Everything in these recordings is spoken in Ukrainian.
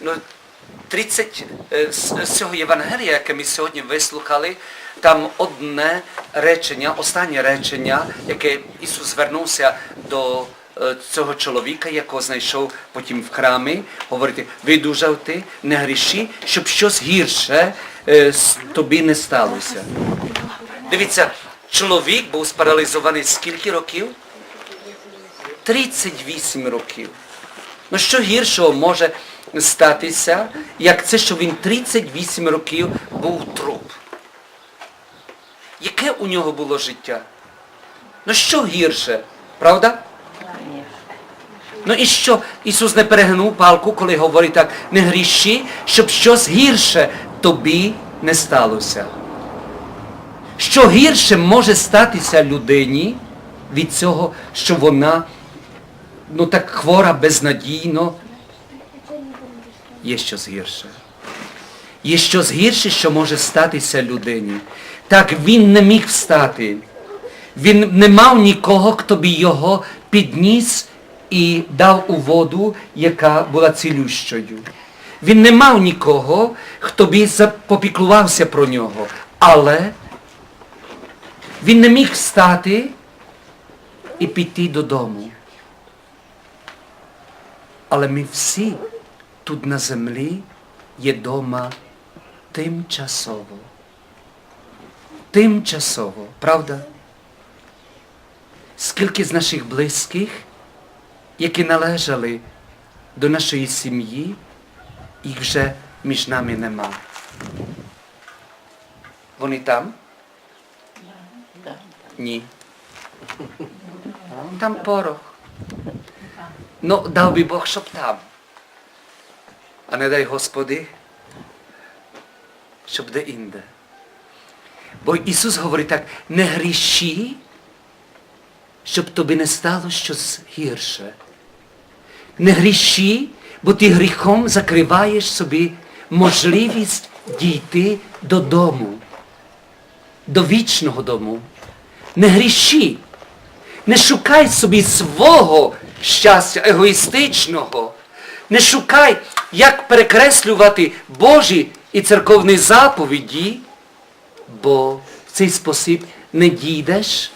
ну, 30 е, з цього Євангелія, яке ми сьогодні вислухали, там одне речення, останнє речення, яке Ісус звернувся до е, цього чоловіка, якого знайшов потім в храмі, говорити, видужав ти, не гріши, щоб щось гірше е, тобі не сталося. Дивіться, чоловік був спаралізований скільки років? 38 років. Ну що гіршого може статися, як це, що він 38 років був труп? Яке у нього було життя? Ну що гірше, правда? Ну і що Ісус не перегнув палку, коли говорить так, не гріши, щоб щось гірше тобі не сталося. Що гірше може статися людині від цього, що вона ну так хвора безнадійно, є щось гірше. Є щось гірше, що може статися людині. Так він не міг встати. Він не мав нікого, хто би його підніс і дав у воду, яка була цілющою. Він не мав нікого, хто за- попіклувався про нього. Але він не міг встати і піти додому. Але ми всі тут на землі є дома тимчасово. Тимчасово, правда? Скільки з наших близьких, які належали до нашої сім'ї, їх вже між нами нема. Вони там? Ні. Там порох. Ну, дав би Бог, щоб там. А не дай Господи, щоб де інде. Бо Ісус говорить так, не гріши, щоб тобі не стало щось гірше. Не гріши, бо ти гріхом закриваєш собі можливість дійти додому, до вічного дому. Не гріши. Не шукай собі свого щастя егоїстичного. Не шукай, як перекреслювати Божі і церковні заповіді, бо в цей спосіб не дійдеш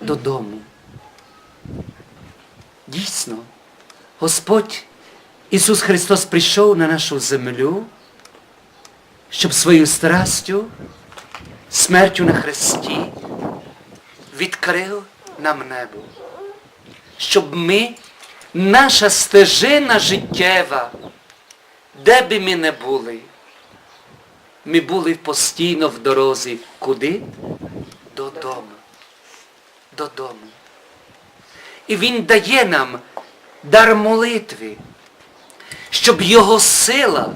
додому. Дійсно, Господь Ісус Христос прийшов на нашу землю, щоб своєю страстю, смертю на хресті відкрив нам небо. Щоб ми, наша стежина життєва, де би ми не були, ми були постійно в дорозі. Куди? Додому. Додому. І Він дає нам дар молитви, щоб Його сила,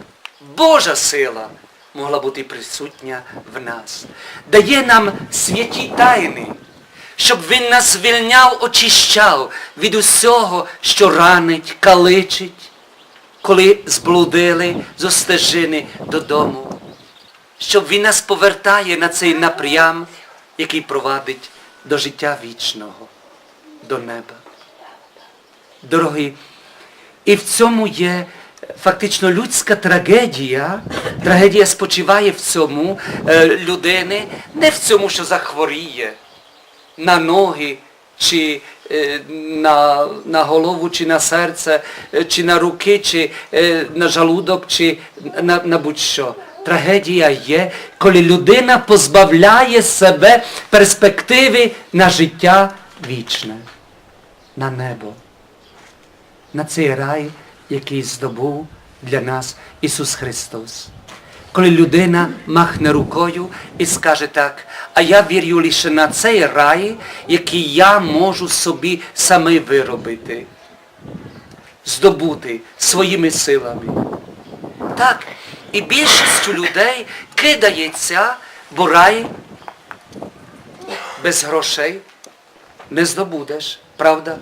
Божа сила, могла бути присутня в нас. Дає нам святі тайни, щоб Він нас звільняв, очищав від усього, що ранить, каличить, коли зблудили з остежини додому. Щоб Він нас повертає на цей напрям, який провадить до життя вічного, до неба. Дорогі, і в цьому є фактично людська трагедія. Трагедія спочиває в цьому е, людини, не в цьому, що захворіє на ноги, чи е, на, на голову, чи на серце, е, чи на руки, чи е, на жалудок, чи на, на будь-що. Трагедія є, коли людина позбавляє себе перспективи на життя вічне, на небо на цей рай, який здобув для нас Ісус Христос. Коли людина махне рукою і скаже так, а я вірю лише на цей рай, який я можу собі саме виробити, здобути своїми силами. Так, і більшістю людей кидається, бо рай без грошей не здобудеш, правда?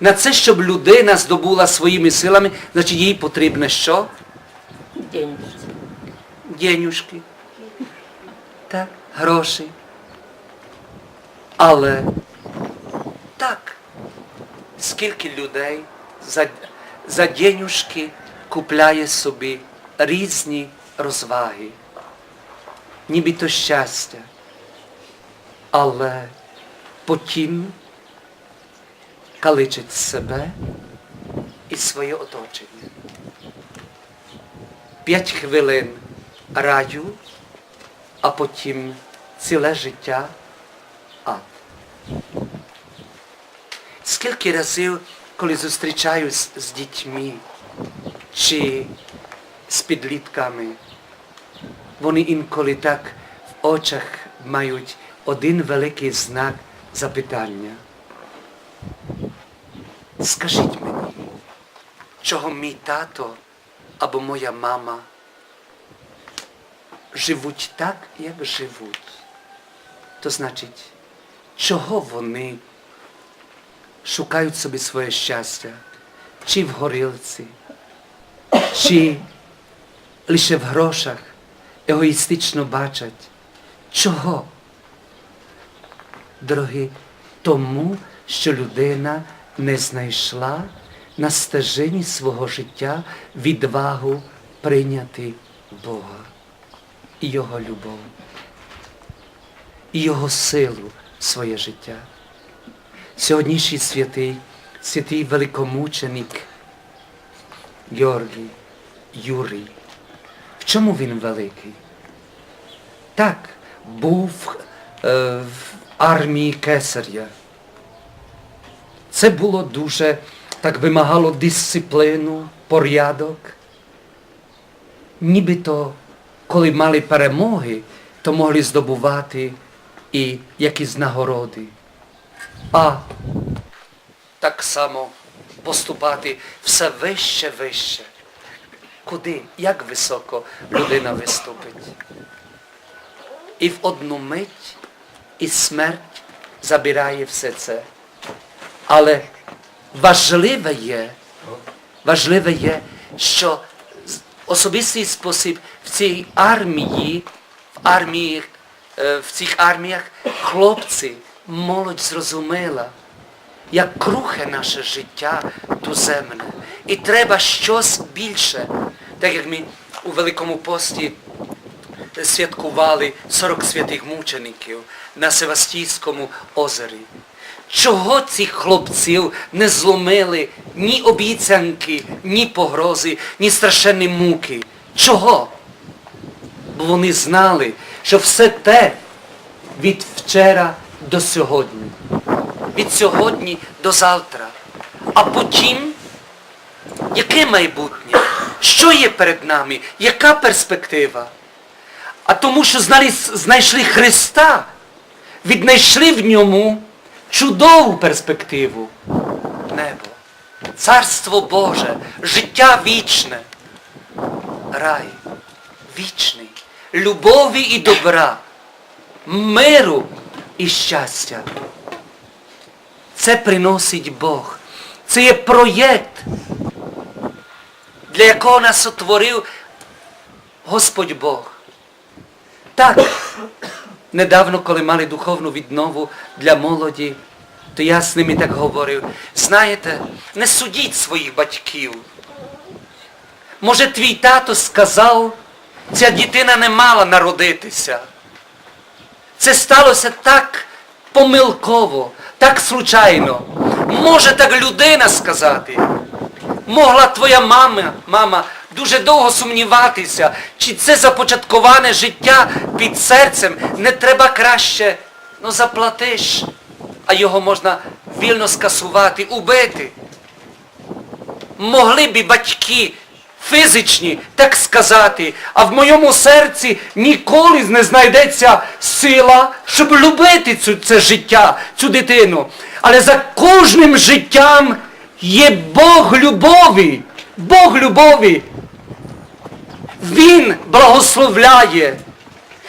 На це, щоб людина здобула своїми силами, значить їй потрібно що? Денежки. Денюшки. Так, гроші. Але так, скільки людей за, за денюжки купляє собі різні розваги, нібито щастя. Але потім каличить себе і своє оточення. П'ять хвилин раю, а потім ціле життя ад. Скільки разів, коли зустрічаюсь з дітьми чи з підлітками, вони інколи так в очах мають один великий знак запитання. Скажіть мені, чого мій тато або моя мама живуть так, як живуть. То значить, чого вони шукають собі своє щастя, чи в горілці, чи лише в грошах егоїстично бачать. Чого? Дорогі, тому, що людина не знайшла на стежині свого життя відвагу прийняти Бога і Його любов, і Його силу в своє життя. Сьогоднішній святий, святий великомученик Георгій, Юрій. В чому він великий? Так, був е, в армії кесаря. Це було дуже, так вимагало дисципліну, порядок. Нібито, коли мали перемоги, то могли здобувати і якісь нагороди. А так само поступати все вище, вище. Куди, як високо людина виступить? І в одну мить і смерть забирає все це. Але важливе є, важливе є, що особистий спосіб в цій армії, в армії, е, в цих арміях хлопці, молодь зрозуміла, як крухе наше життя туземне. І треба щось більше. Так як ми у Великому пості святкували 40 святих мучеників на Севастійському озері. Чого цих хлопців не зломили ні обіцянки, ні погрози, ні страшенні муки? Чого? Бо вони знали, що все те від вчора до сьогодні, від сьогодні до завтра. А потім, яке майбутнє? Що є перед нами? Яка перспектива? А тому, що знайшли Христа, віднайшли в ньому чудову перспективу. Небо, Царство Боже, життя вічне, рай вічний, любові і добра, миру і щастя. Це приносить Бог. Це є проєкт, для якого нас сотворив Господь Бог. Так, недавно, коли мали духовну віднову для молоді, то я з ними так говорив, знаєте, не судіть своїх батьків. Може, твій тато сказав, ця дитина не мала народитися. Це сталося так помилково, так случайно. Може так людина сказати. Могла твоя мама, мама дуже довго сумніватися, чи це започатковане життя під серцем не треба краще, ну заплатиш, а його можна вільно скасувати, убити. Могли б батьки фізичні так сказати, а в моєму серці ніколи не знайдеться сила, щоб любити цю, це життя, цю дитину. Але за кожним життям є Бог любові. Бог любові. Він благословляє.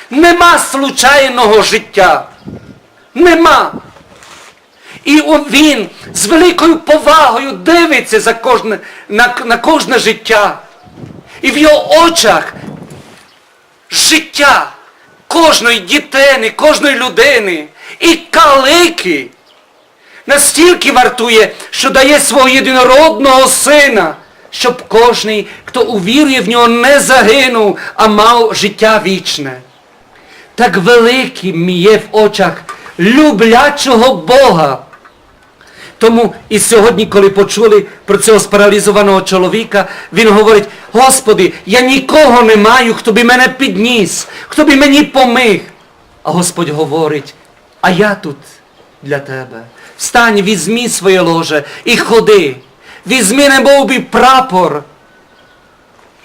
Нема случайного життя. Нема. І він з великою повагою дивиться за кожне, на, на кожне життя. І в його очах життя кожної дитини, кожної людини і калики настільки вартує, що дає свого єдинородного сина, щоб кожний, хто увірує в нього, не загинув, а мав життя вічне. Так великим є в очах люблячого Бога. Тому і сьогодні, коли почули про цього спаралізованого чоловіка, він говорить, Господи, я нікого не маю, хто би мене підніс, хто би мені поміг. А Господь говорить, а я тут для тебе. Встань, візьми своє ложе і ходи. Візьми немов би прапор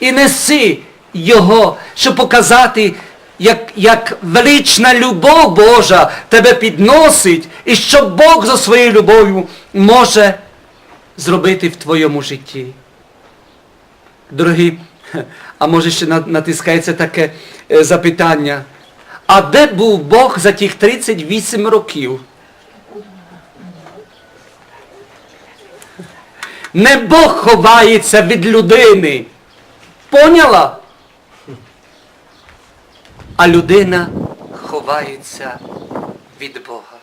і неси його, щоб показати, як, як велична любов Божа тебе підносить, і що Бог за своєю любов'ю може зробити в твоєму житті. Дорогі, а може ще натискається таке е, запитання. А де був Бог за тих 38 років? Не Бог ховається від людини. Поняла? А людина ховається від Бога.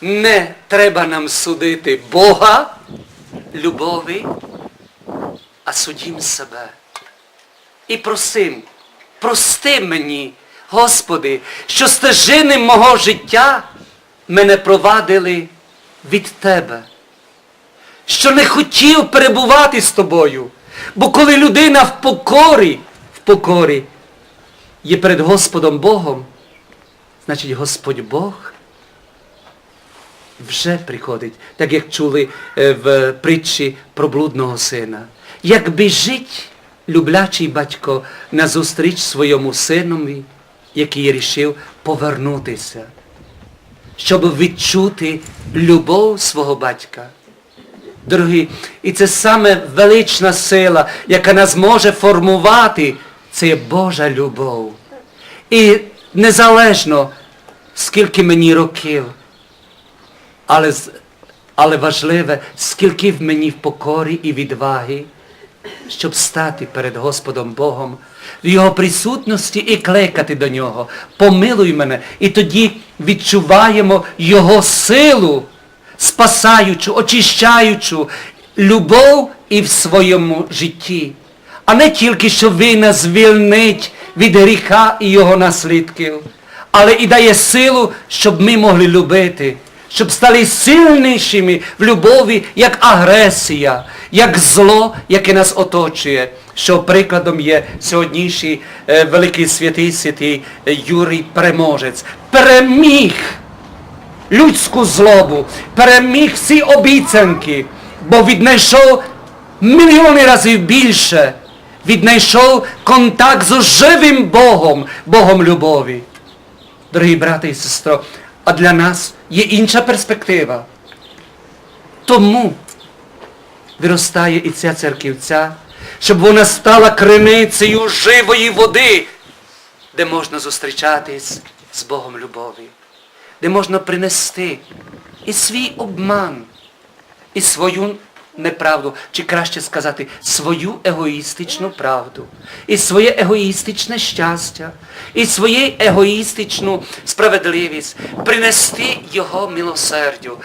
Не треба нам судити Бога, любові, а судім себе. І просим, прости мені, Господи, що стежини мого життя мене провадили від Тебе що не хотів перебувати з тобою. Бо коли людина в покорі, в покорі є перед Господом Богом, значить Господь Бог вже приходить, так як чули е, в притчі про блудного сина. Як біжить люблячий батько назустріч своєму синові, який рішив повернутися, щоб відчути любов свого батька. Дорогі, і це саме велична сила, яка нас може формувати, це Божа любов. І незалежно, скільки мені років, але, але важливе, скільки в мені в покорі і відваги, щоб стати перед Господом Богом в Його присутності і клекати до Нього. Помилуй мене. І тоді відчуваємо Його силу, спасаючу, очищаючу любов і в своєму житті. А не тільки, що Він нас звільнить від гріха і його наслідків, але і дає силу, щоб ми могли любити, щоб стали сильнішими в любові, як агресія, як зло, яке нас оточує. Що прикладом є сьогоднішній е, великий святий святий е, Юрій Переможець. Переміг людську злобу, переміг всі обіцянки, бо віднайшов мільйони разів більше, віднайшов контакт з живим Богом, Богом любові. Дорогі брати і сестро, а для нас є інша перспектива. Тому виростає і ця церківця, щоб вона стала криницею живої води, де можна зустрічатись з Богом любові, де можна принести і свій обман, і свою неправду, чи краще сказати, свою егоїстичну правду, і своє егоїстичне щастя, і свою егоїстичну справедливість, принести Його милосердю,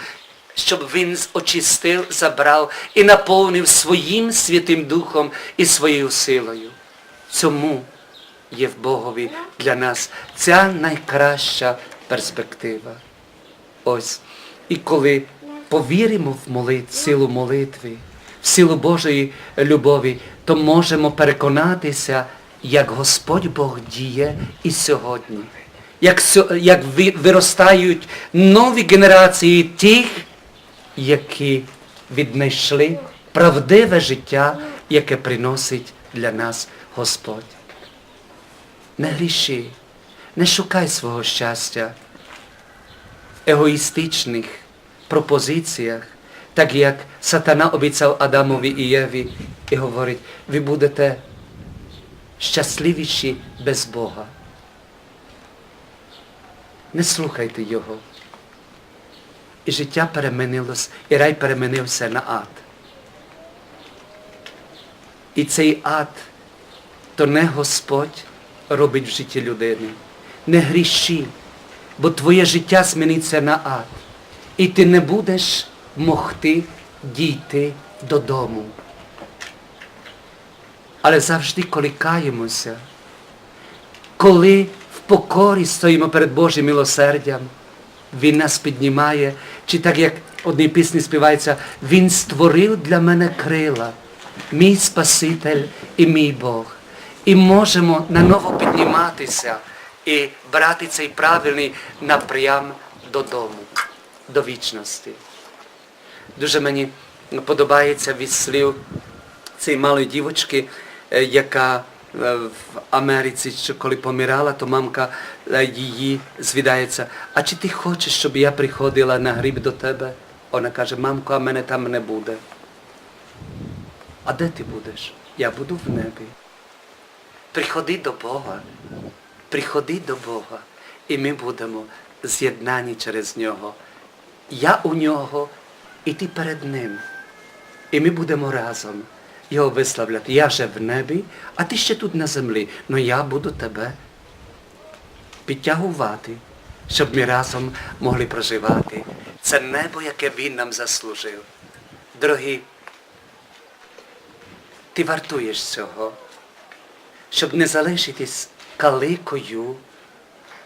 щоб Він очистив, забрав і наповнив своїм Святим Духом і своєю силою. Цьому є в Богові для нас ця найкраща перспектива. Ось. І коли повіримо в молит, силу молитви, в силу Божої любові, то можемо переконатися, як Господь Бог діє і сьогодні. Як, як виростають нові генерації тих, які віднайшли правдиве життя, яке приносить для нас Господь. Не гріши, не шукай свого щастя в егоїстичних пропозиціях, так як сатана обіцяв Адамові і Єві і говорить, ви будете щасливіші без Бога. Не слухайте Його. І життя перемінилось, і рай перемінився на ад. І цей ад то не Господь робить в житті людини. Не гріши, бо твоє життя зміниться на ад. і ти не будеш могти дійти додому. Але завжди, коли каємося, коли в покорі стоїмо перед Божим милосердям, Він нас піднімає, чи так як одній пісні співається, Він створив для мене крила, мій Спаситель і мій Бог. І можемо наново підніматися і брати цей правильний напрям додому, до вічності. Дуже мені подобається від слів цієї малої дівочки, е, яка е, в Америці, коли помирала, то мамка е, її звідається, а чи ти хочеш, щоб я приходила на гріб до тебе? Вона каже, мамко, а мене там не буде. А де ти будеш? Я буду в небі. Приходи до Бога, приходи до Бога, і ми будемо з'єднані через нього. Я у нього, і ти перед ним. І ми будемо разом його виславляти. Я вже в небі, а ти ще тут на землі. Ну я буду тебе підтягувати, щоб ми разом могли проживати. Це небо, яке він нам заслужив. Дорогі, ти вартуєш цього, щоб не залишитись каликою.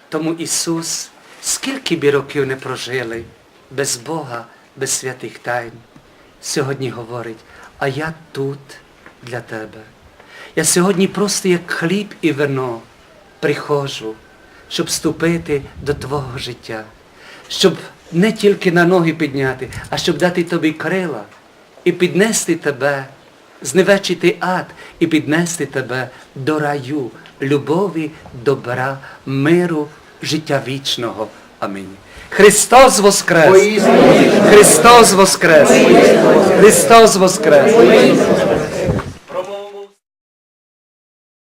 Тому Ісус, скільки б років не прожили без Бога, без святих тайн, сьогодні говорить, а я тут для тебе. Я сьогодні просто як хліб і вино приходжу, щоб вступити до Твого життя, щоб не тільки на ноги підняти, а щоб дати тобі крила і піднести тебе, зневечити ад і піднести тебе до раю, любові, добра, миру, життя вічного. Амінь. Христос Воскрес! Христос Воскрес! Христос Воскрес!